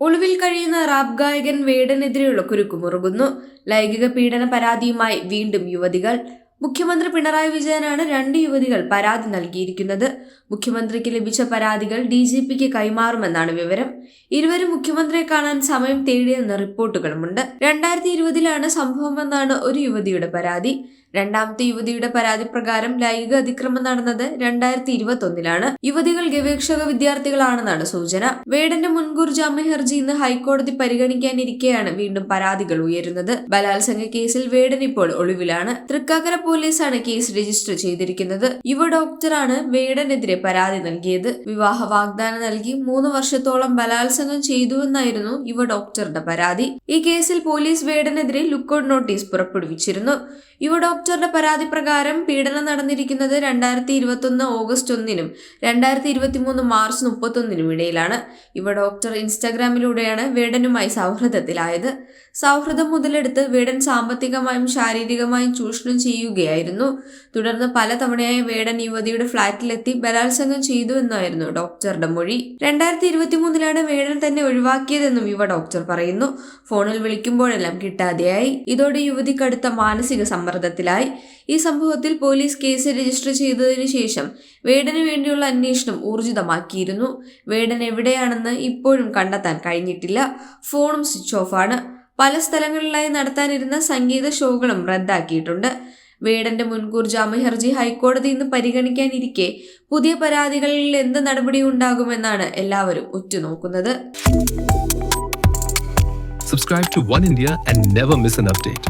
ഒളിവിൽ കഴിയുന്ന റാപ്പ് ഗായകൻ വേടനെതിരെയുള്ള കുരുക്കുമുറുകുന്നു ലൈംഗിക പീഡന പരാതിയുമായി വീണ്ടും യുവതികൾ. മുഖ്യമന്ത്രി പിണറായി വിജയനാണ് രണ്ട് യുവതികൾ പരാതി നൽകിയിരിക്കുന്നത്. മുഖ്യമന്ത്രിക്ക് ലഭിച്ച പരാതികൾ ഡി ജി പിക്ക് കൈമാറുമെന്നാണ് വിവരം. ഇരുവരും മുഖ്യമന്ത്രിയെ കാണാൻ സമയം തേടിയെന്ന റിപ്പോർട്ടുകളുമുണ്ട്. രണ്ടായിരത്തി ഇരുപതിലാണ് സംഭവമെന്നാണ് ഒരു യുവതിയുടെ പരാതി. രണ്ടാമത്തെ യുവതിയുടെ പരാതി പ്രകാരം ലൈംഗിക അതിക്രമം നടന്നത് രണ്ടായിരത്തി ഇരുപത്തി ഒന്നിലാണ് യുവതികൾ ഗവേഷക വിദ്യാർത്ഥികളാണെന്നാണ് സൂചന. വേടന്റെ മുൻകൂർ ജാമ്യ ഹർജി ഇന്ന് ഹൈക്കോടതി പരിഗണിക്കാനിരിക്കെയാണ് വീണ്ടും പരാതികൾ ഉയരുന്നത്. ബലാത്സംഗ കേസിൽ വേടൻ ഇപ്പോൾ ഒളിവിലാണ്. തൃക്കാക്കര പോലീസാണ് കേസ് രജിസ്റ്റർ ചെയ്തിരിക്കുന്നത്. യുവ ഡോക്ടറാണ് വേടനെതിരെ പരാതി നൽകിയത്. വിവാഹ വാഗ്ദാനം നൽകി മൂന്ന് വർഷത്തോളം ബലാത്സംഗം ചെയ്തുവെന്നായിരുന്നു യുവ ഡോക്ടറുടെ പരാതി. ഈ കേസിൽ പോലീസ് വേടനെതിരെ ലുക്കൌട്ട് നോട്ടീസ് പുറപ്പെടുവിച്ചിരുന്നു. യുവ ഡോക്ടറുടെ പരാതി പ്രകാരം പീഡനം നടന്നിരിക്കുന്നത് രണ്ടായിരത്തി ഇരുപത്തൊന്ന് ഓഗസ്റ്റ് ഒന്നിനും രണ്ടായിരത്തി ഇരുപത്തി മൂന്ന് മാർച്ച് മുപ്പത്തൊന്നിനും ഇടയിലാണ്. ഇവ ഡോക്ടർ ഇൻസ്റ്റാഗ്രാമിലൂടെയാണ് വേടനുമായി സൗഹൃദത്തിലായത്. സൗഹൃദം മുതലെടുത്ത് വേടൻ സാമ്പത്തികമായും ശാരീരികമായും ചൂഷണം ചെയ്യുകയായിരുന്നു. തുടർന്ന് പലതവണയായി വേടൻ യുവതിയുടെ ഫ്ളാറ്റിലെത്തി ബലാത്സംഗം ചെയ്തു എന്നായിരുന്നു ഡോക്ടറുടെ മൊഴി. രണ്ടായിരത്തി ഇരുപത്തി മൂന്നിലാണ് വേടൻ തന്നെ ഒഴിവാക്കിയതെന്നും യുവ ഡോക്ടർ പറയുന്നു. ഫോണിൽ വിളിക്കുമ്പോഴെല്ലാം കിട്ടാതെയായി. ഇതോടെ യുവതി കടുത്ത മാനസിക സമ്മർദ്ദത്തിലായി ഈ സംഭവത്തിൽ പോലീസ് കേസ് രജിസ്റ്റർ ചെയ്തതിനു ശേഷം വേടന് വേണ്ടിയുള്ള അന്വേഷണം ഊർജിതമാക്കിയിരുന്നു. വേടൻ എവിടെയാണെന്ന് ഇപ്പോഴും കണ്ടെത്താൻ കഴിഞ്ഞിട്ടില്ല. ഫോണും സ്വിച്ച് ഓഫാണ്. പല സ്ഥലങ്ങളിലായി നടത്താനിരുന്ന സംഗീത ഷോകളും റദ്ദാക്കിയിട്ടുണ്ട്. വേടന്റെ മുൻകൂർ ജാമ്യ ഹർജി ഹൈക്കോടതി ഇന്ന് പരിഗണിക്കാനിരിക്കെ പുതിയ പരാതികളിൽ എന്ത് നടപടി ഉണ്ടാകുമെന്നാണ് എല്ലാവരും ഉറ്റുനോക്കുന്നത്. Subscribe to One India and never miss an update.